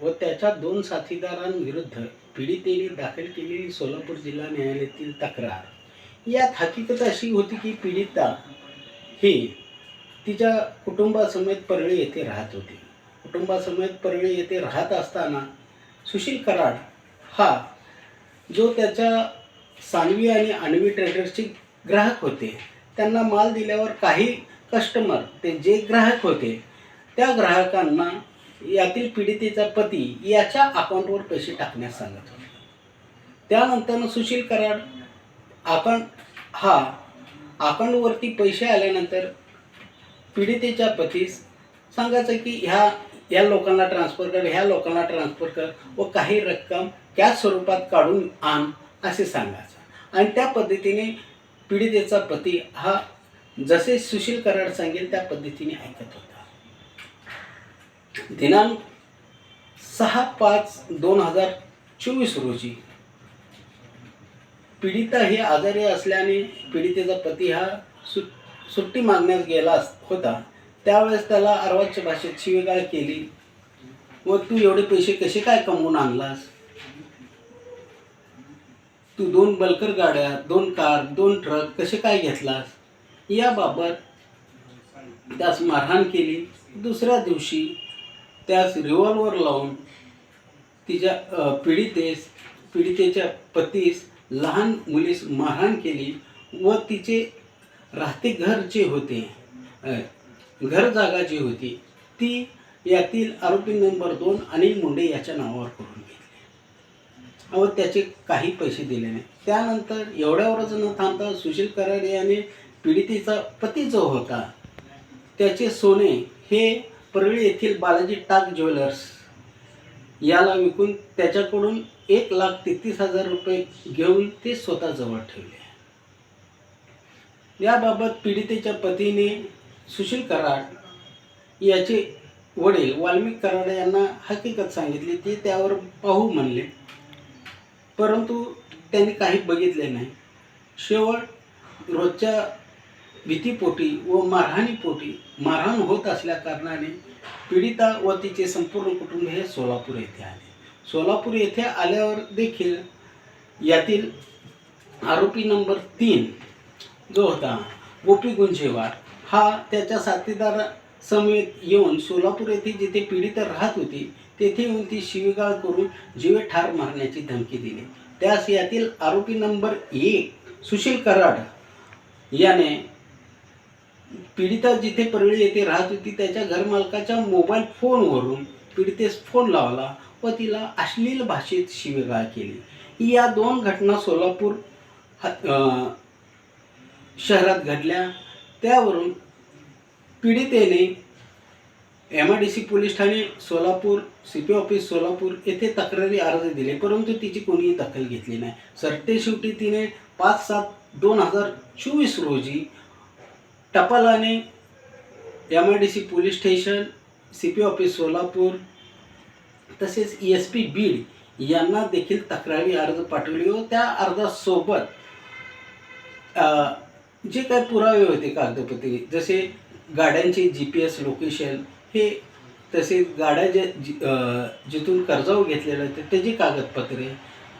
व त्याच्या दोन साथीदारांविरुद्ध पीडितेने दाखल केलेली सोलापूर जिल्हा न्यायालयातील तक्रार. यात हकीकत अशी होती की पीडिता ही तिच्या कुटुंबासमेत परळी येथे राहत होती. कुटुंबासमेत परळी येथे राहत असताना सुशील कराड हा जो त्याच्या सानवी आणि आणवी ट्रेडर्सचे ग्राहक होते त्यांना माल दिल्यावर काही कस्टमर ते जे ग्राहक होते त्या ग्राहकांना यातील पीडितेचा पती याच्या अकाउंटवर पैसे टाकण्यास सांगत होते. त्यानंतर सुशील कराड आपण हा अकाउंटवरती पैसे आल्यानंतर पीडितेच्या पतीस सांगायचं की ह्या या लोकांना ट्रान्सफर कर ह्या लोकांना ट्रान्सफर कर व काही रक्कम त्या स्वरूपात काढून आण असे सांगायचं. आणि त्या पद्धतीने पीडितेचा पती हा जसे सुशील कराड सांगेल त्या पद्धतीने ऐकत होता. दिनांक सहा पाच दोन हजार चोवीस रोजी. पीडिता ही आजारी असल्याने पीडितेचा पती हा सु सुट्टी मागण्यास गेला होता. त्यावेळेस त्याला अर्वाच्य भाषेत शिवेगाळ केली. व तू एवढे पैसे कसे काय कमवून आणलास? तू दोन बलकर गाड्या दोन कार दोन ट्रक कसे काय घेतलास? याबाबत त्यास मारहाण केली. दुसऱ्या दिवशी त्यास रिव्हॉल्वर लावून तिच्या पीडितेस पीडितेच्या पतीस लहान मुलीस मारहाण केली व तिचे राहते घर जे होते घर जागा जी होती ती यातील आरोपी नंबर दोन अनिल मुंडे याच्या नावावर करून घेतली. व त्याचे काही पैसे दिले नाही. त्यानंतर एवढ्यावरच न थांबता सुशील कराड याने पीडितेचा पती जो होता त्याचे सोने हे परळी येथील बालाजी टाक ज्वेलर्स याला विकून त्याच्याकडून एक लाख तेहतीस हजार रुपये घेऊन ते स्वतःजवळ ठेवले. याबाबत पीडितेच्या पतीने सुशील कराड याचे वडील वाल्मिक कराड यांना हकीकत सांगितली. ते त्यावर पाहू म्हणले. परंतु त्यांनी काही बघितले नाही. शेवट रोजच्या भीतीपोटी व मारहाणीपोटी मारहाण होत असल्या कारणाने पीडिता व तिचे संपूर्ण कुटुंब हे सोलापूर येथे आले. सोलापूर येथे आल्यावर देखील यातील आरोपी नंबर तीन जो होता गोपी गुंजेवार हा त्याच्या साथीदार समेत येऊन सोलापूर येथे जिथे पीडिता राहत होती तेथे येऊन ती शिवीगाळ करून जीवे ठार मारण्याची धमकी दिली. त्यास यातील आरोपी नंबर एक सुशील कराड याने पीडिता जिथे परळी येथे राहत होती त्याच्या घरमालकाच्या मोबाईल फोनवरून पीडितेस फोन लावला व तिला अश्लील भाषेत शिवीगाळ केली. या दोन घटना सोलापूर शहरात घडल्या. त्यावरून पीडितेने M I D C police Thane Solapur C P office Solapur येथे तक्रारी अर्ज दिले परंतु तिची कोणीही दखल घेतली नाही. सरते शेवटी तिने पाच सात दोन हजार चोवीस रोजी टपालाने M I D C police station C P office Solapur तसेच ई एस पी बीड यांना देखील तक्रारी अर्ज पाठवली. व त्या अर्जासोबत जे काही पुरावे होते कागदपत्रे जसे गाड्यांचे जी पी एस लोकेशन हे तसेच गाड्या जे जि- जिथून कर्जावर घेतलेलं होते त्याची कागदपत्रे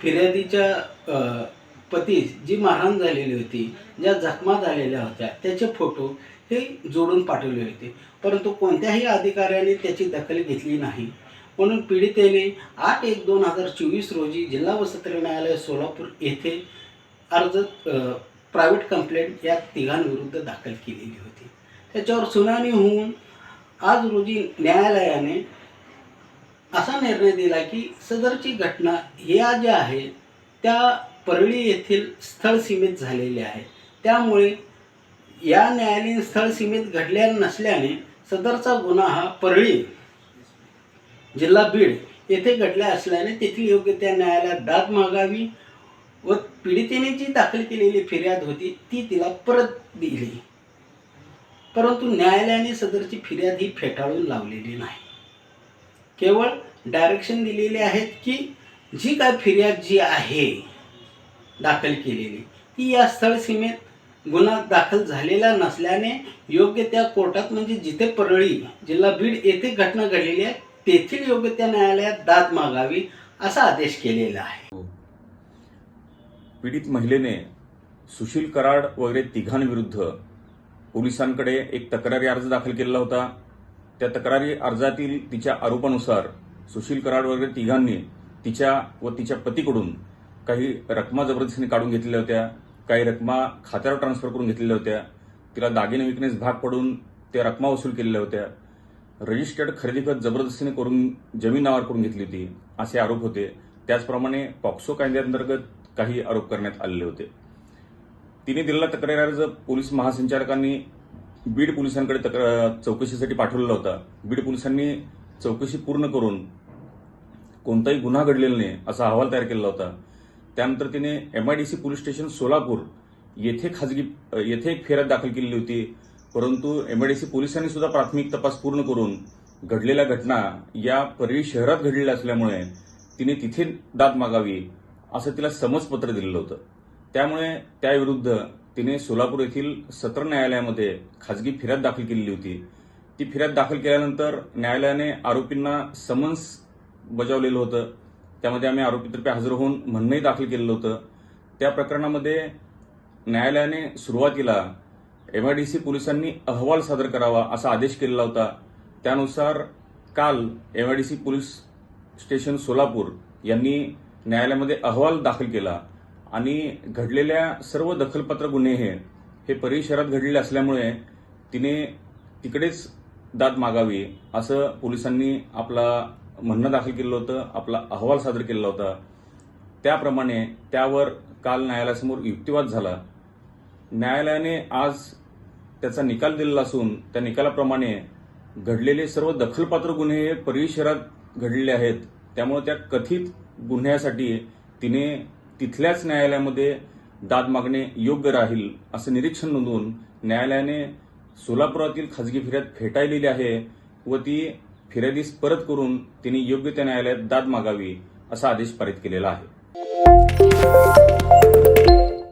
फिर्यादीच्या पतीस जी मारहाण झालेली होती ज्या जखमा झालेल्या होत्या त्याचे फोटो हे जोडून पाठवले होते. परंतु कोणत्याही अधिकाऱ्याने त्याची दखल घेतली नाही. म्हणून पीडितेने आठ एक दोन हजार चोवीस रोजी जिल्हा व सत्र न्यायालय सोलापूर येथे अर्ज प्रायव्हेट कंप्लेंट या तिघांविरुद्ध दाखल केलेली होती. त्याच्यावर सुनावणी होऊन आज रोजी न्यायालयाने असा निर्णय दिला की सदरची घटना ह्या ज्या आहे त्या परळी येथील स्थळ सीमेत झालेले आहे. त्यामुळे या न्यायालयीन स्थळ सीमेत घडल्या नसल्याने सदरचा गुन्हा हा परळी जिल्हा बीड येथे घडला असल्याने तेथील योग्य त्या न्यायालयात दाद मागावी व पीडितेने जी दाखल केलेली फिर्याद होती ती तिला परत दिली. परंतु न्यायालयाने सदरची फिर्याद ही फेटाळून लावलेली नाही. केवळ डायरेक्शन दिलेले आहेत की जी काय फिर्याद जी आहे दाखल केलेली. ती या स्थळ सीमेत गुन्हा दाखल झालेला नसल्याने योग्य त्या कोर्टात म्हणजे जिथे परळी जिल्हा बीड येथे घटना घडलेली आहे तेथील योग्य त्या न्यायालयात दाद मागावी असा आदेश केलेला आहे. पीडित महिलेने सुशील कराड वगैरे तिघांविरुद्ध पोलिसांकडे एक तक्रारी अर्ज दाखल केलेला होता. त्या तक्रारी अर्जातील तिच्या आरोपानुसार सुशील कराड वगैरे तिघांनी तिच्या व तिच्या पतीकडून काही रकमा जबरदस्तीने काढून घेतलेल्या होत्या काही रकमा खात्यावर ट्रान्सफर करून घेतलेल्या होत्या. तिला दागिने विकण्यास भाग पडून त्या रकमा वसूल केलेल्या होत्या. रजिस्टर्ड खरेदी खत जबरदस्तीने करून जमीन नावावर करून घेतली होती असे आरोप होते. त्याचप्रमाणे पॉक्सो कायद्याअंतर्गत काही आरोप करण्यात आलेले होते. तिने दिलेला तक्रार अर्ज पोलीस महासंचालकांनी बीड पोलिसांकडे तक्रार चौकशीसाठी पाठवलेला होता. बीड पोलिसांनी चौकशी पूर्ण करून कोणताही गुन्हा घडलेला नाही असा अहवाल तयार केलेला होता. त्यानंतर तिने एमआयडीसी पोलीस स्टेशन सोलापूर येथे खाजगी येथे एक फेऱ्यात दाखल केलेली होती. परंतु एमआयडीसी पोलिसांनी सुद्धा प्राथमिक तपास पूर्ण करून घडलेल्या घटना या परळी शहरात घडलेल्या असल्यामुळे तिने तिथे दाद मागावी असं तिला समजपत्र दिलेलं होतं. त्यामुळे त्याविरुद्ध तिने सोलापूर येथील सत्र न्यायालयामध्ये खाजगी फिर्याद दाखल केलेली होती. ती फिर्याद दाखल केल्यानंतर न्यायालयाने आरोपींना समन्स बजावलेलं होतं. त्यामध्ये आम्ही आरोपीतर्फे हजर होऊन म्हणणंही दाखल केलेलं होतं. त्या प्रकरणामध्ये न्यायालयाने सुरुवातीला एमआयडीसी पोलिसांनी अहवाल सादर करावा असा आदेश केलेला होता. त्यानुसार काल एमआयडीसी पोलीस स्टेशन सोलापूर यांनी न्यायालयामध्ये अहवाल दाखल केला. आणि घडलेल्या सर्व दखलपत्र गुन्हे हे हे परळी शहरात घडलेले असल्यामुळे तिने तिकडेच दाद मागावी असं पोलिसांनी आपला म्हणणं दाखल केलं होतं आपला अहवाल सादर केलेला होता. त्याप्रमाणे त्यावर काल न्यायालयासमोर युक्तिवाद झाला. न्यायालयाने आज त्याचा निकाल दिलेला असून त्या निकालाप्रमाणे घडलेले सर्व दखलपात्र गुन्हे हे परळी शहरात घडलेले आहेत. त्यामुळे त्या कथित गुन्ह्यासाठी तिने तिथल्याच न्यायालयामध्ये दाद मागणे योग्य राहील असं निरीक्षण नोंदवून न्यायालयाने सोलापुरातील खाजगी फिर्यात फेटाळलेली आहे व ती फिर्यादीस परत करून तिने योग्य त्या न्यायालयात दाद मागावी असा आदेश पारित केलेला आहे.